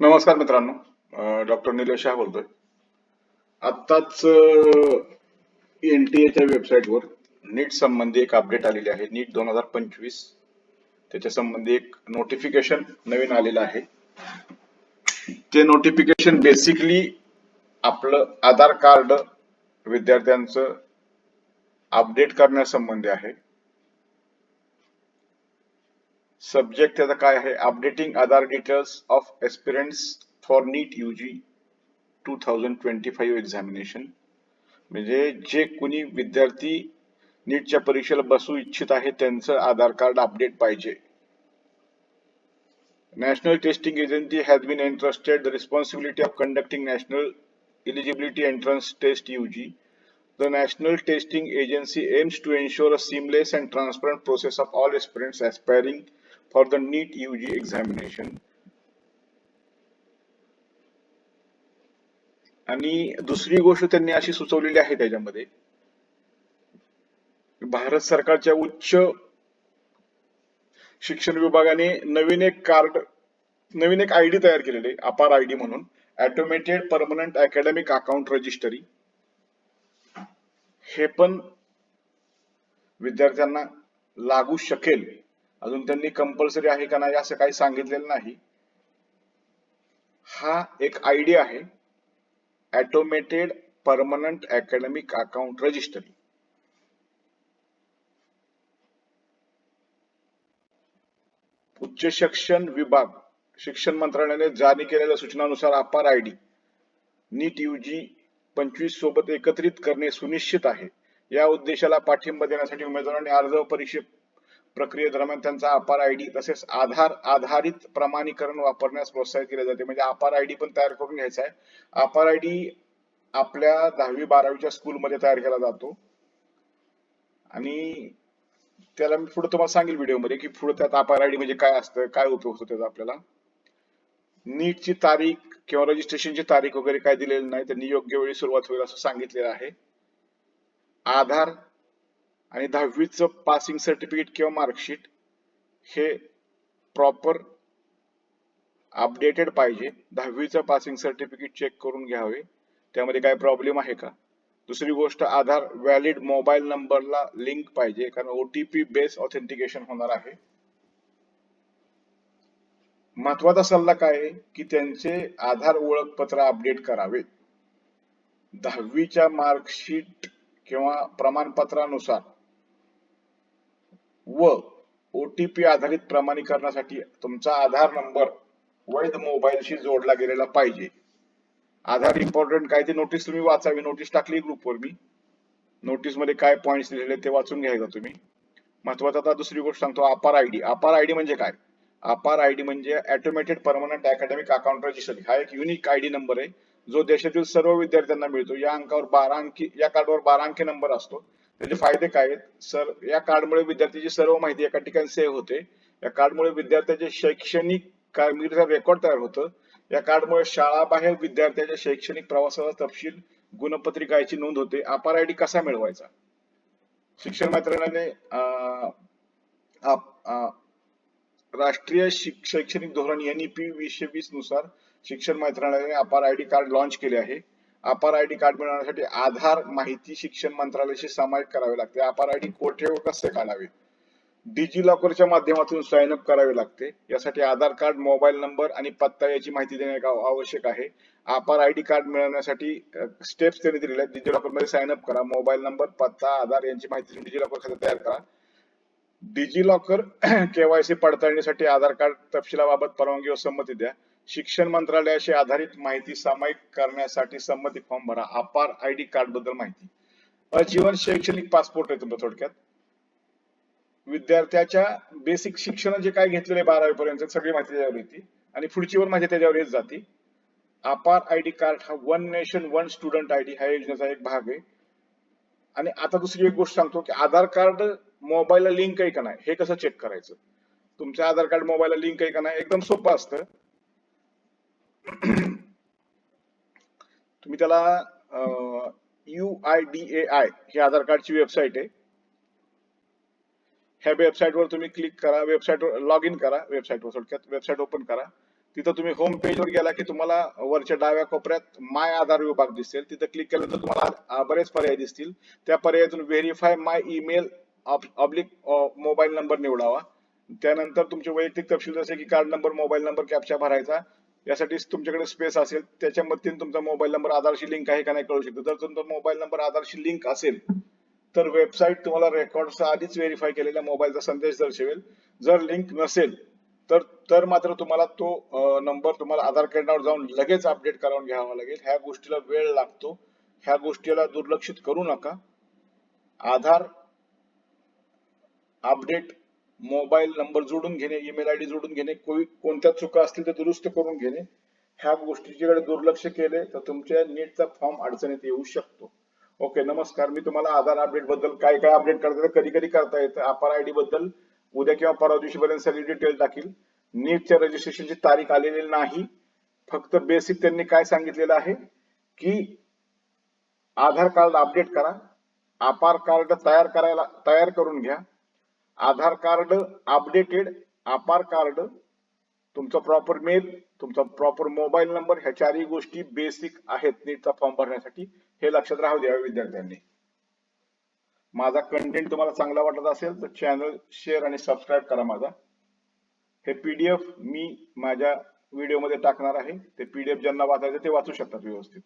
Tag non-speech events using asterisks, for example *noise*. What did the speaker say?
नमस्कार मित्रांनो. डॉक्टर निलेश शाह बोलतोय. आत्ताच एन टी एच्या वेबसाईटवर नीट संबंधी एक अपडेट आलेली आहे. नीट दोन हजार पंचवीस. त्याच्या संबंधी एक नोटिफिकेशन नवीन आलेलं आहे. ते नोटिफिकेशन बेसिकली आपलं आधार कार्ड विद्यार्थ्यांचं अपडेट करण्यासंबंधी आहे. सब्जेक्ट त्याचा काय आहे updating Aadhaar details of aspirants for NEET UG two thousand twenty five examination म्हणजे जे कुणी विद्यार्थी नीटच्या परीक्षेला बसू इच्छित आहे त्यांचं आधार कार्ड अपडेट पाहिजे national testing agency has been entrusted the responsibility of conducting national eligibility entrance test UG. The National Testing Agency aims to ensure a seamless and transparent process of all aspirants aspiring for the NEET UG examination. आणि दुसरी गोष्ट त्यांनी अशी सुचवलेली आहे त्याच्यामध्ये भारत सरकारच्या उच्च शिक्षण विभागाने नवीन एक कार्ड नवीन एक आयडी तयार केलेले अपार आयडी म्हणून automated permanent academic account registry हे पण विद्यार्थ्यांना लागू शकेल अजून त्यांनी कंपल्सरी आहे का नाही असं काही सांगितलेलं नाही. हा एक आयडी आहे. Automated permanent academic account registry उच्च शिक्षण विभाग शिक्षण मंत्रालयाने जारी केलेल्या सूचनानुसार अपार आयडी नीट युजी पंचवीस सोबत एकत्रित करणे सुनिश्चित आहे. या उद्देशाला पाठिंबा देण्यासाठी उमेदवारांनी अर्ज परीक्षे प्रक्रियेदरम्यान त्यांचा अपार आयडी तसेच आधार आधारित प्रमाणीकरण वापरण्यास प्रोत्साहित केले जाते. म्हणजे अपार आयडी पण तयार करून घ्यायचा आहे. अपार आयडी आपल्या दहावी बारावीच्या स्कूलमध्ये तयार केला जातो. आणि त्याला मी पुढे तुम्हाला सांगेल व्हिडिओमध्ये की पुढे त्यात अपार आयडी म्हणजे काय असतं काय उपयोग होतो त्याचा आपल्याला. नीटची तारीख किंवा रजिस्ट्रेशनची तारीख वगैरे काय दिलेली नाही त्यांनी योग्य वेळी सुरुवात होईल असं सांगितलेलं आहे. आधार आणि दहावीचं पासिंग सर्टिफिकेट किंवा मार्कशीट हे प्रॉपर अपडेटेड पाहिजे. दहावीचं पासिंग सर्टिफिकेट चेक करून घ्यावे. त्यामध्ये काय प्रॉब्लेम आहे का? दुसरी गोष्ट आधार व्हॅलिड मोबाईल नंबरला लिंक पाहिजे कारण ओटीपी बेस ऑथेंटिकेशन होणार आहे. महत्त्वाचा सल्ला काय आहे? की त्यांचे आधार ओळखपत्र अपडेट करावे दहावीच्या मार्कशीट किंवा प्रमाणपत्रानुसार व ओटीपी आधारित प्रमाणीकरणासाठी तुमचा आधार नंबर वैध मोबाईलशी जोडला गेलेला पाहिजे. आधार इम्पॉर्टंट काय ते नोटीस तुम्ही वाचावी. नोटीस टाकली ग्रुपवर मी. नोटीसमध्ये काय पॉइंट्स दिलेले ते वाचून घ्यायचा तुम्ही. महत्त्वाचा आता दुसरी गोष्ट सांगतो अपार आयडी अपार आयडी म्हणजे काय? अपार आयडी म्हणजे automated permanent academic account register हा एक युनिक आयडी नंबर आहे जो देशातील सर्व विद्यार्थ्यांना मिळतो. या अंकावर बारा अंकी या कार्डवर बारा अंकी नंबर असतो. त्याचे फायदे काय आहेत? सर या कार्डमुळे विद्यार्थ्याची सर्व माहिती एका ठिकाणी सेव्ह होते. या कार्डमुळे विद्यार्थ्याचे शैक्षणिक कामगिरीचा म्हणजे रेकॉर्ड तयार होतं. या कार्डमुळे शाळाबाहेर विद्यार्थ्याच्या शैक्षणिक प्रवासाचा तपशील गुणपत्रिकाची नोंद होते. अपार आयडी कसा मिळवायचा? शिक्षण मंत्रालयाने अं, अं, राष्ट्रीय शैक्षणिक धोरण एनईपी वीसशे वीसनुसार शिक्षण मंत्रालयाने अपार आयडी कार्ड लॉन्च केले आहे. अपार आयडी कार्ड मिळवण्यासाठी आधार माहिती शिक्षण मंत्रालयाशी समाविष्ट करावे लागते. अपार आय डी कोठे व कसे काढावे? डिजी लॉकरच्या माध्यमातून साइन अप करावे लागते. यासाठी आधार कार्ड मोबाईल नंबर आणि पत्ता याची माहिती देणे आवश्यक आहे. अपार आयडी कार्ड मिळवण्यासाठी स्टेप्स त्यांनी दिलेले आहेत. डिजी लॉकरमध्ये साइन अप करा मोबाईल नंबर पत्ता आधार यांची माहिती डिजी लॉकर खाते तयार करा. डिजी लॉकर *clears throat* केवायसी पडताळणीसाठी आधार कार्ड तपशिलाबाबत परवानगी व संमती द्या. शिक्षण मंत्रालयाशी आधारित माहिती सामायिक करण्यासाठी संमती फॉर्म भरा. अपार आय डी कार्डबद्दल माहिती. अजीवन शैक्षणिक पासपोर्ट आहे तुमचं थोडक्यात. विद्यार्थ्याच्या बेसिक शिक्षण जे काय घेतलेले बारावी पर्यंत सगळी माहिती त्याच्यावर येते. आणि पुढची वर माहिती त्याच्यावर येत जाते. अपार आय डी कार्ड हा one nation one student I D ह्या योजनेचा एक भाग आहे. आणि आता दुसरी एक गोष्ट सांगतो की आधार कार्ड मोबाईलला लिंक आहे का नाही हे कसं चेक करायचं? तुमचं आधार कार्ड मोबाईलला लिंक आहे का नाही एकदम सोपं असतं. *clears throat* तुम्ही त्याला U I D A I ही आधार कार्डची वेबसाईट आहे. ह्या वेबसाईट वर तुम्ही क्लिक करा वेबसाईट वर लॉग इन करा वेबसाईटवर थोडक्यात वेबसाईट ओपन करा. तिथं तुम्ही होम पेजवर गेला की तुम्हाला वरच्या डाव्या कोपऱ्यात माय आधार विभाग दिसेल. तिथं क्लिक केल्यानंतर तुम्हाला बरेच पर्याय दिसतील. त्या पर्यायातून verify my email oblique mobile number निवडावा. त्यानंतर तुमचे वैयक्तिक तपशील जसे की card number mobile number captcha भरायचा. यासाठी तुमच्याकडे स्पेस असेल त्याच्या मदतीने तुमचा मोबाईल नंबर आधारशी लिंक आहे का नाही कळू शकतो. जर तुमचा मोबाईल नंबर आधारशी लिंक असेल तर वेबसाईट तुम्हाला रेकॉर्डचा आधीच व्हेरीफाय केलेल्या मोबाईलचा संदेश दर्शवेल. जर लिंक नसेल तर तर मात्र तुम्हाला तो नंबर तुम्हाला आधार कार्डावर जाऊन लगेच अपडेट करावून घ्यावा लागेल. ह्या गोष्टीला वेळ लागतो. ह्या गोष्टीला दुर्लक्षित करू नका. आधार अपडेट मोबाईल नंबर जोडून घेणे ईमेल आयडी जोडून घेणे कोणत्या चुका असतील तर दुरुस्त करून घेणे ह्या गोष्टीकडे दुर्लक्ष केले तर तुमच्या नीटचा फॉर्म अडचणीत येऊ शकतो. ओके नमस्कार. मी तुम्हाला आधार अपडेटबद्दल काय काय अपडेट करता येतं कधी कधी करता येतं अपार आयडी बद्दल उद्या किंवा परवा दिवशी पर्यंत सगळी डिटेल टाकील. नीटच्या रजिस्ट्रेशनची तारीख आलेली नाही. फक्त बेसिक त्यांनी काय सांगितलेलं आहे की आधार कार्ड अपडेट करा आपार कार्ड तयार करायला तयार करून घ्या. Aadhaar card updated APAAR card तुमचा प्रॉपर मेल तुमचा प्रॉपर मोबाईल नंबर ह्या चारही गोष्टी बेसिक आहेत नीटचा फॉर्म भरण्यासाठी. हे लक्षात राहू द्यावे विद्यार्थ्यांनी. माझा कंटेंट तुम्हाला चांगला वाटत असेल तर चॅनल शेअर आणि सबस्क्राईब करा माझा. हे पीडीएफ मी माझ्या व्हिडिओमध्ये टाकणार आहे. ते पीडीएफ ज्यांना वाचायचं ते वाचू शकतात व्यवस्थित.